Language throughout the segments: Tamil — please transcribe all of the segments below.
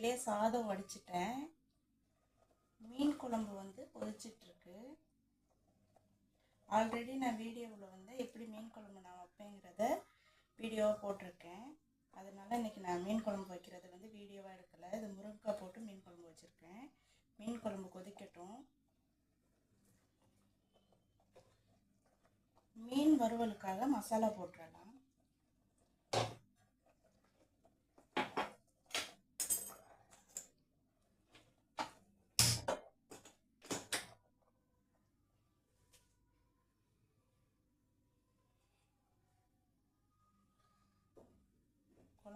அடுப்பிலே சாதம் வடிச்சிட்டேன். மீன் குழம்பு வந்து கொதிச்சிட்ருக்கு ஆல்ரெடி நான் வீடியோவில் வந்து எப்படி மீன் குழம்பு நான் வைப்பேங்கிறத வீடியோவாக போட்டிருக்கேன். அதனால் இன்றைக்கி நான் மீன் குழம்பு வைக்கிறது வந்து வீடியோவாக எடுக்கலை. இது முருங்கைக்காய் போட்டு மீன் குழம்பு வச்சுருக்கேன். மீன் குழம்பு கொதிக்கட்டும். மீன் வறுவலுக்காக மசாலா போட்டுடலாம்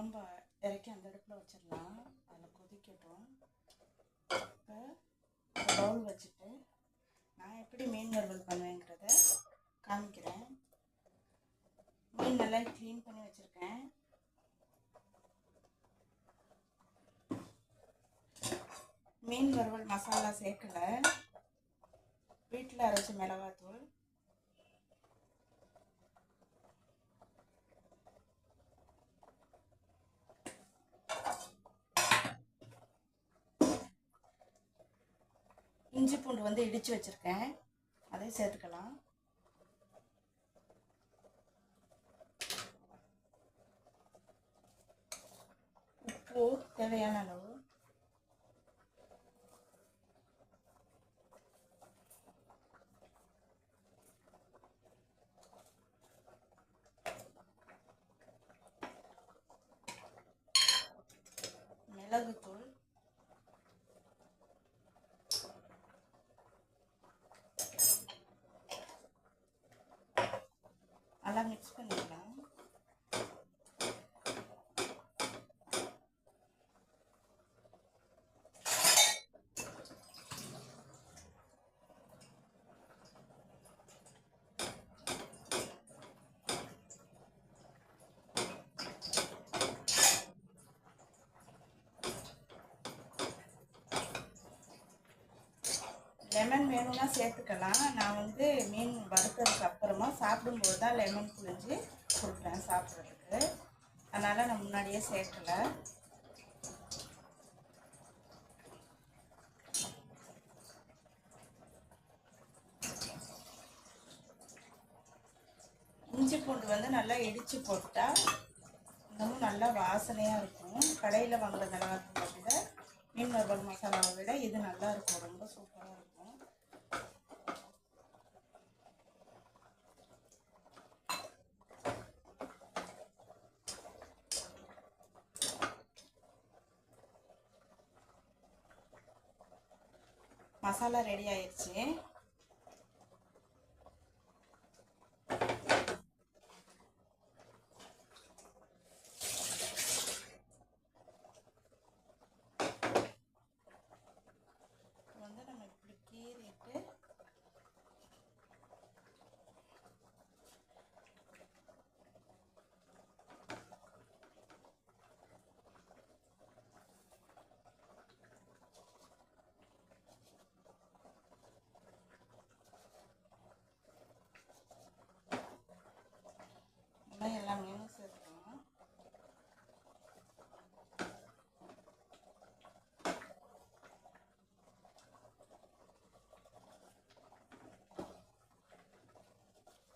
குழம்ப இறக்கி அந்த அடுப்பில் வச்சிடலாம். அதில் கொதிக்கட்டும். இப்போ பவுல் வச்சுட்டு நான் எப்படி மீன் வறுவல் பண்ணுவேங்கிறத காமிக்கிறேன். மீன் நல்லா க்ளீன் பண்ணி வச்சுருக்கேன். மீன் வறுவல் மசாலா சேர்க்கல. வீட்டில் அரைச்ச மிளகாத்தூள். இஞ்சி பூண்டு வந்து இடித்து வச்சுருக்கேன். அதையும் சேர்த்துக்கலாம். உப்பு தேவையான அளவு மிளகுத்தூள் நல்லா மிக்ஸ் லெமன் வேணும்னா சேர்த்துக்கலாம். நான் வந்து மீன் வறுத்ததுக்கு அப்புறமா சாப்பிடும்போது தான் லெமன் புளிஞ்சு கொடுப்பேன் சாப்பிட்றதுக்கு. அதனால் நான் முன்னாடியே சேர்க்கலை. இஞ்சி பூண்டு வந்து நல்லா இடித்து போட்டால் இன்னமும் நல்லா வாசனையாக இருக்கும். கடையில் வாங்குற மிளகாத்தூளை விட மீன் வறுவல் மசாலாவை விட இது நல்லாயிருக்கும் ரொம்ப சூப்பராக இருக்கும். மசாலா ரெடி ஆயிடுச்சு வந்து நம்ம இப்படி கீறிட்டு நல்லா எல்லா மீனும் சேர்த்துக்கணும்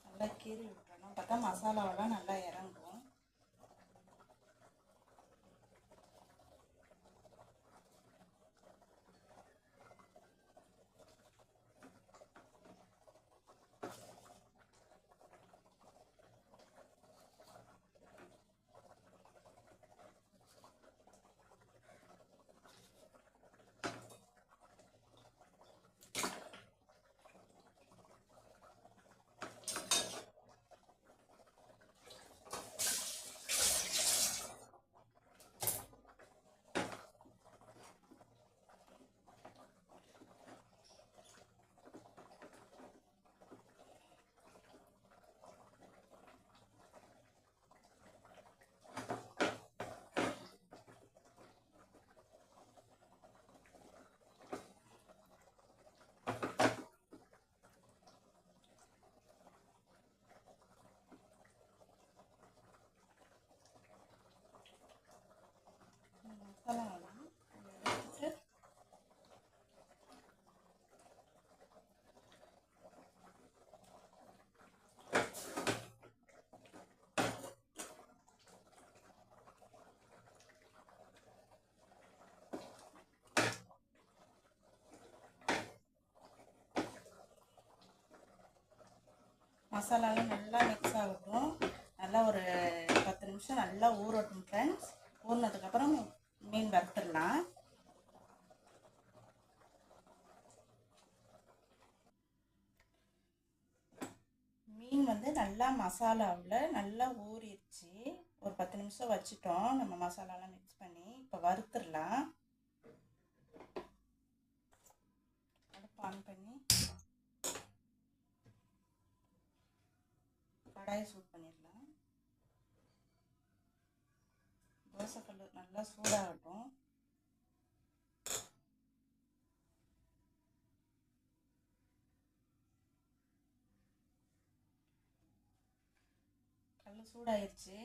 நல்லா கீறி விட்டுறணும் பார்த்தா மசாலாவெல்லாம் நல்லா இறங்கும். மசாலாலாம் நல்லா மிக்ஸ் ஆகட்டும். நல்லா ஒரு பத்து நிமிஷம் நல்லா ஊறட்டும் ஃப்ரெண்ட்ஸ் ஊறினதுக்கப்புறம் மீன் வறுத்துடலாம். மீன் வந்து நல்லா மசாலாவில் நல்லா ஊறிடுச்சு. ஒரு பத்து நிமிஷம் வச்சுட்டோம். நம்ம மசாலாலாம் மிக்ஸ் பண்ணி இப்போ வறுத்துடலாம். அடுப்பு ஆன் பண்ணி கடாயை சூட் பண்ணிடலாம். தோசைக்கல் நல்லா சூடாகட்டும். கல் சூடாயிருச்சு.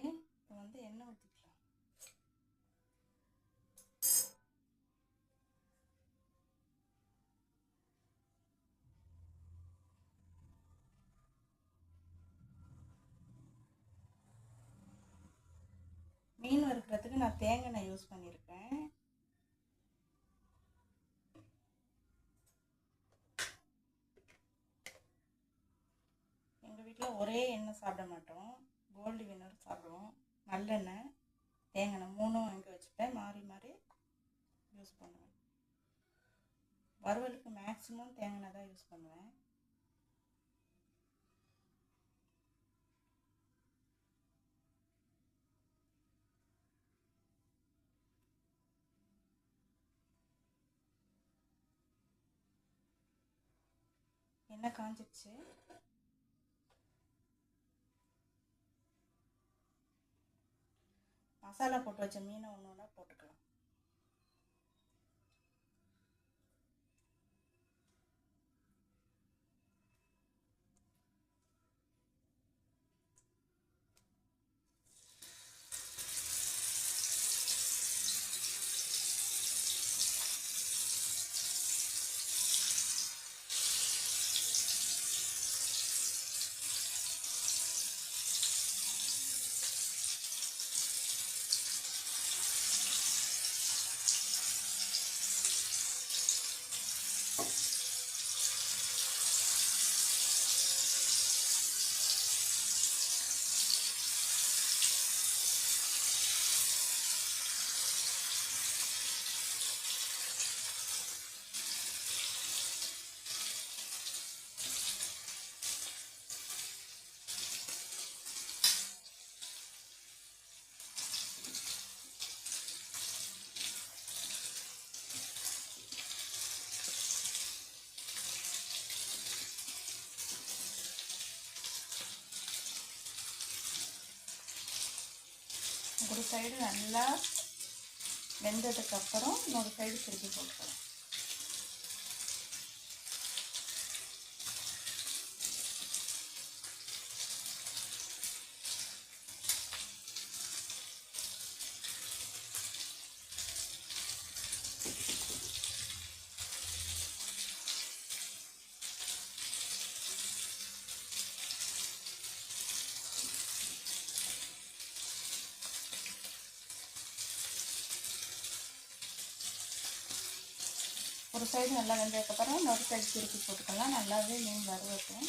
பண்ணுறதுக்கு நான் தேங்காய் எண்ணெய் யூஸ் பண்ணியிருக்கேன். எங்கள் வீட்டில் ஒரே எண்ணெய் சாப்பிட மாட்டோம். கோல்டு வினர் சாப்பிடுவோம். நல்லெண்ணெய் தேங்காய் எண்ணெய் மூணும் வாங்கி வச்சுப்பேன் மாறி மாறி யூஸ் பண்ணுவேன். வறுவலுக்கு மேக்ஸிமம் தேங்காய் எண்ணெய் தான் யூஸ் பண்ணுவேன். நல்லா காஞ்சிடுச்சு மசாலா போட்டு வச்ச மீனை ஒன்று ஒன்றா போட்டுக்கலாம். ஒரு சைடு நல்லா வெந்ததுக்கப்புறம் இன்னொரு சைடு திருப்பி போட்டுக்கலாம். ஒரு சைடு நல்லா வெந்ததுக்கப்புறம் இன்னொரு சைடு திருப்பி போட்டுக்கலாம். நல்லாவே மீன் வறுவட்டும்.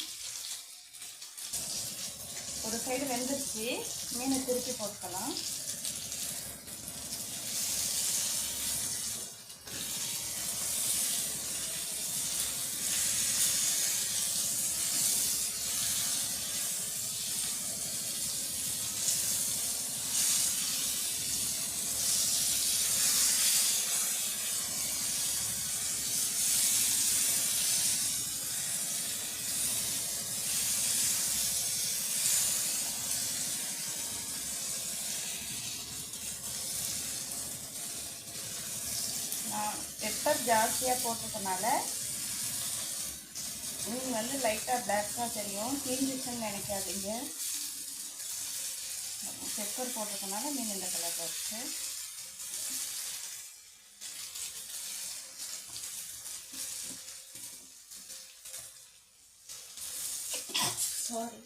ஒரு சைடு வெந்துருச்சு. மீனை திருப்பி போட்டுக்கலாம் நான் பெப்பர் ஜாஸ்தியாக போட்டிருக்கனால மீன் வந்து லைட்டாக பிளாக்காக தெரியும். தீஞ்சிச்சுன்னு நினைக்காதீங்க. பெப்பர் போட்டிருக்கனால மீன் இந்த கலர் வச்சு சாரி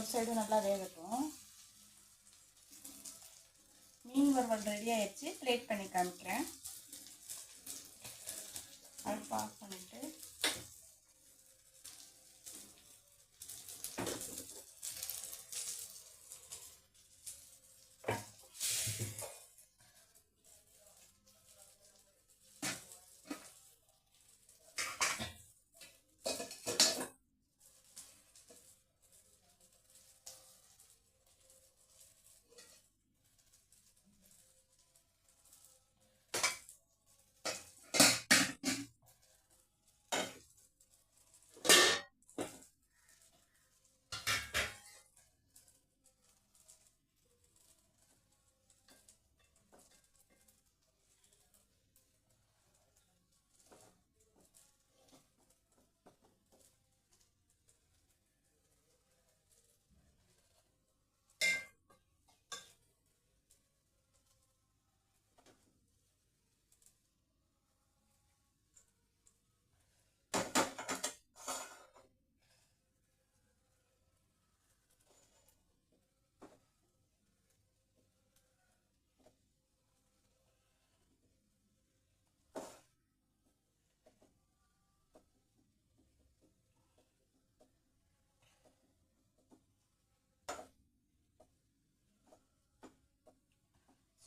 ஒரு சைடு நல்லா வேகட்டும். மீன் வறுவல் ரெடி ஆயிடுச்சு. பிளேட் பண்ணி காமிக்கிறேன். அடுப்பு ஆஃப் பண்ணிவிட்டு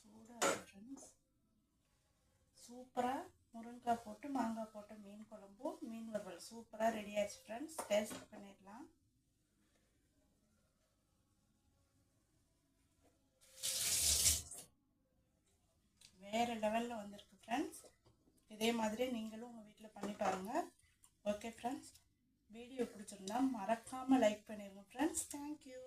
சூடாக ஃப்ரெண்ட்ஸ் சூப்பராக முருங்கைக்காய் போட்டு மாங்காய் போட்டு மீன் குழம்பு மீன் வறுவல். சூப்பராக ரெடி ஆயிடுச்சு ஃப்ரெண்ட்ஸ் டேஸ்ட் பண்ணிடலாம். வேறு லெவலில் வந்திருக்கு ஃப்ரெண்ட்ஸ் இதே மாதிரி நீங்களும் உங்கள் வீட்டில் பண்ணி பாருங்கள் ஓகே ஃப்ரெண்ட்ஸ் வீடியோ பிடிச்சிருந்தா மறக்காமல் லைக் பண்ணிடுங்க ஃப்ரெண்ட்ஸ் தேங்க்யூ